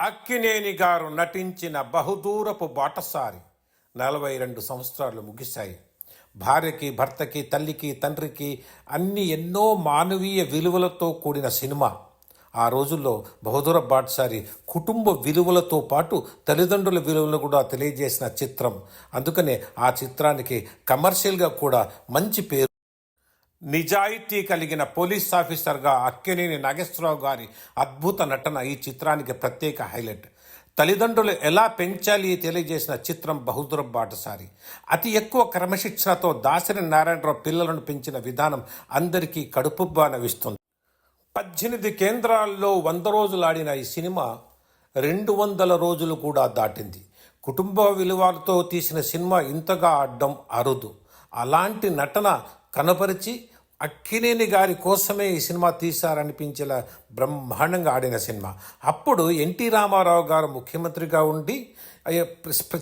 అక్కినేని గారు నటించిన బహుదూరపు బాటసారి నలభై రెండు సంవత్సరాలు ముగిశాయి. భార్యకి భర్తకి తల్లికి తండ్రికి అన్ని ఎన్నో మానవీయ విలువలతో కూడిన సినిమా. ఆ రోజుల్లో బహుదూర బాటసారి కుటుంబ విలువలతో పాటు తల్లిదండ్రుల విలువలను కూడా తెలియజేసిన చిత్రం. అందుకనే ఆ చిత్రానికి కమర్షియల్గా కూడా మంచి పేరు నిజాయితీ కలిగిన పోలీస్ ఆఫీసర్గా అక్కినేని నాగేశ్వరరావు గారి అద్భుత నటన ఈ చిత్రానికి ప్రత్యేక హైలైట్. తల్లిదండ్రులు ఎలా పెంచాలి తెలియజేసిన చిత్రం బహుదూర బాటసారి అతి ఎక్కువ క్రమశిక్షణతో దాసరి నారాయణరావు పిల్లలను పెంచిన విధానం అందరికీ కడుపుబ్బా నవిస్తుంది పద్దెనిమిది కేంద్రాల్లో వంద రోజులు ఆడిన ఈ సినిమా రెండు వందల రోజులు కూడా దాటింది. కుటుంబ విలువలతో తీసిన సినిమా ఇంతగా ఆడడం అరుదు. అలాంటి నటన కనపరిచి అక్కినేని గారి కోసమే ఈ సినిమా తీశారనిపించేలా బ్రహ్మాండంగా ఆడిన సినిమా. అప్పుడు ఎన్టీ రామారావు గారు ముఖ్యమంత్రిగా ఉండి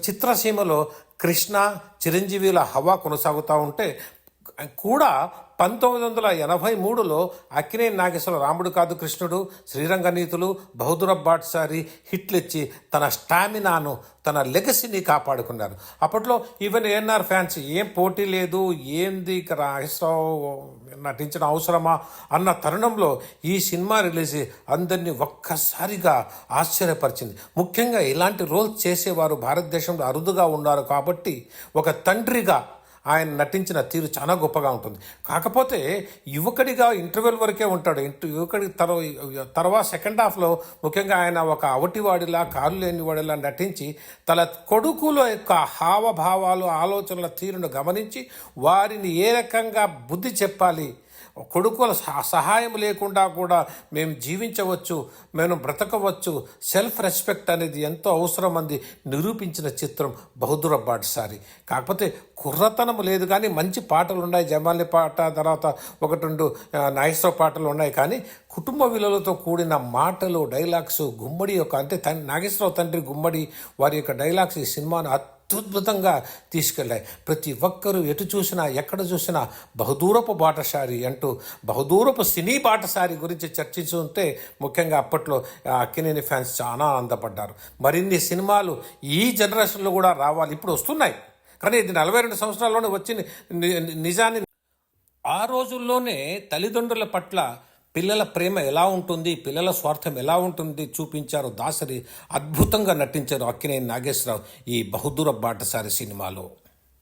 చిత్రసీమలో కృష్ణ చిరంజీవిల హవా కొనసాగుతూ ఉంటే కూడా పంతొమ్మిది వందల ఎనభై మూడులో అక్కినే నాగేశ్వర రాముడు కాదు కృష్ణుడు శ్రీరంగనీతులు బహదూర బాట్సారి హిట్లిచ్చి తన స్టామినాను తన లెగసీని కాపాడుకున్నారు. అప్పట్లో ఈవెన్ ఏఎన్ఆర్ ఫ్యాన్స్ ఏం పోటీ లేదు ఏంది ఇక నాగేశ్వరరావు నటించిన అవసరమా అన్న తరుణంలో ఈ సినిమా రిలీజ్ అందరినీ ఒక్కసారిగా ఆశ్చర్యపరిచింది. ముఖ్యంగా ఇలాంటి రోల్స్ చేసేవారు భారతదేశంలో అరుదుగా ఉన్నారు కాబట్టి ఒక తండ్రిగా ఆయన నటించిన తీరు చాలా గొప్పగా ఉంటుంది. కాకపోతే యువకుడిగా ఇంటర్వెల్ వరకే ఉంటాడు. ఇంటర్ యువకుడి తర్వా తర్వాత సెకండ్ హాఫ్లో ముఖ్యంగా ఆయన ఒక అవటివాడిలా కాలు లేనివాడిలా నటించి తన కొడుకుల యొక్క హావభావాలు ఆలోచనల తీరును గమనించి వారిని ఏ రకంగా బుద్ధి చెప్పాలి కొడుకుల సహ- సహాయం లేకుండా కూడా మేము జీవించవచ్చు మేము బ్రతకవచ్చు. సెల్ఫ్ రెస్పెక్ట్ అనేది ఎంతో అవసరం అంది నిరూపించిన చిత్రం బహుదూర బాటసారి. కాకపోతే కుర్రతనం లేదు కానీ మంచి పాటలు ఉన్నాయి. జమాలి పాట తర్వాత ఒకటి రెండు నాగేశ్వర పాటలు ఉన్నాయి. కానీ కుటుంబ విలువలతో కూడిన మాటలు డైలాగ్స్ గుమ్మడి యొక్క అంటే తన్ నాగేశ్వరరావు తండ్రి గుమ్మడి వారి యొక్క డైలాగ్స్ ఈ సినిమాను అత్యద్భుతంగా తీసుకెళ్ళాయి. ప్రతి ఒక్కరూ ఎటు చూసినా ఎక్కడ చూసినా బహుదూరపు బాటసారి అంటూ బహుదూరపు సినీ బాటసారి గురించి చర్చించుంటే ముఖ్యంగా అప్పట్లో అక్కినేని ఫ్యాన్స్ చాలా ఆనందపడ్డారు. మరిన్ని సినిమాలు ఈ జనరేషన్లో కూడా రావాలి. ఇప్పుడు వస్తున్నాయి. కానీ ఇది నలభై రెండు సంవత్సరాల్లోనే వచ్చి నిజాన్ని ఆ రోజుల్లోనే తల్లిదండ్రుల పట్ల పిల్లల ప్రేమ ఎలా ఉంటుంది పిల్లల స్వార్థం ఎలా ఉంటుంది చూపించారు దాసరి అద్భుతంగా నటించారు అక్కినేని నాగేశ్వరరావు ఈ బహుదూర బాటసారి సినిమాలో.